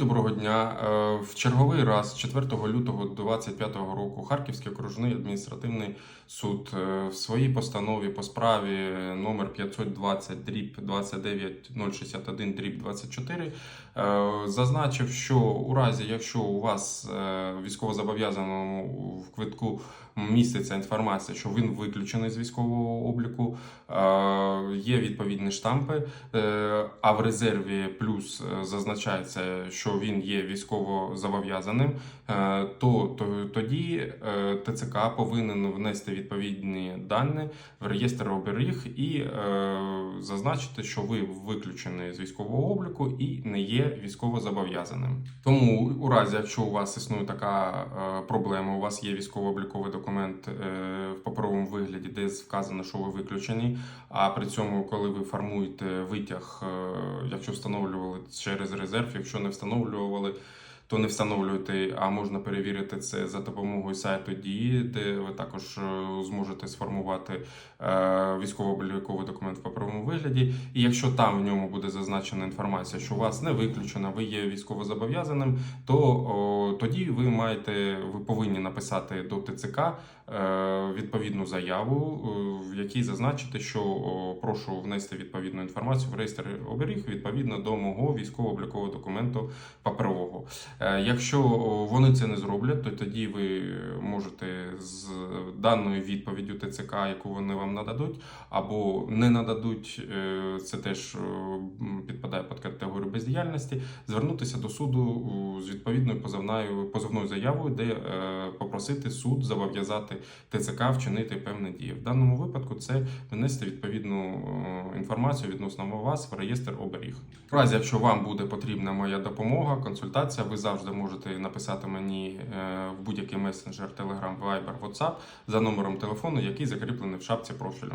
Доброго дня. Е, В черговий раз, 4 лютого 2025 року, Харківський окружний адміністративний суд е, в своїй постанові по справі номер 520 дріб 29061 дріб 24 е, зазначив, що у разі, якщо у вас військовозобов'язаному в квитку міститься інформація, що він виключений з військового обліку, є відповідні штампи, е, а в резерві плюс е, зазначається, що він є військово зобов'язаним, е, то, то тоді ТЦК повинен внести відповідні дані в реєстр оберіг і зазначити, що ви виключені з військового обліку і не є військово зобов'язаним. Тому у разі, якщо у вас існує така проблема, у вас є військово-обліковий документ в паперовому вигляді, де вказано, що ви виключені, а при цьому, коли ви формуєте витяг, е, якщо встановлювали через резерв, якщо не встановлювали, то не встановлюєте, а можна перевірити це за допомогою сайту дії, де ви також е, зможете сформувати е, військово-обліковий документ в паперовому вигляді. І якщо там в ньому буде зазначена інформація, що у вас не виключена, ви є військовозобов'язаним, то о, тоді ви маєте, ви повинні написати до ТЦК е, відповідну заяву, е, в якій зазначити, що прошу внести відповідну інформацію в реєстр оберіг відповідно до мого військово-облікового документу паперового. Е, Якщо вони це не зроблять, то тоді ви можете з даною відповіддю ТЦК, яку вони вам нададуть, або не нададуть, це теж підпадає під категорію бездіяльності, звернутися до суду з відповідною позовною позовною заявою, де е, попросити суд зобов'язати ТЦК вчинити певні дії. В даному випадку це внести відповідну е, інформацію відносно вас в реєстр оберіг. В разі, якщо вам буде потрібна моя допомога, консультація, ви завжди можете написати мені е, в будь-який месенджер, Telegram, Viber, WhatsApp за номером телефону, який закріплений в шапці профілю.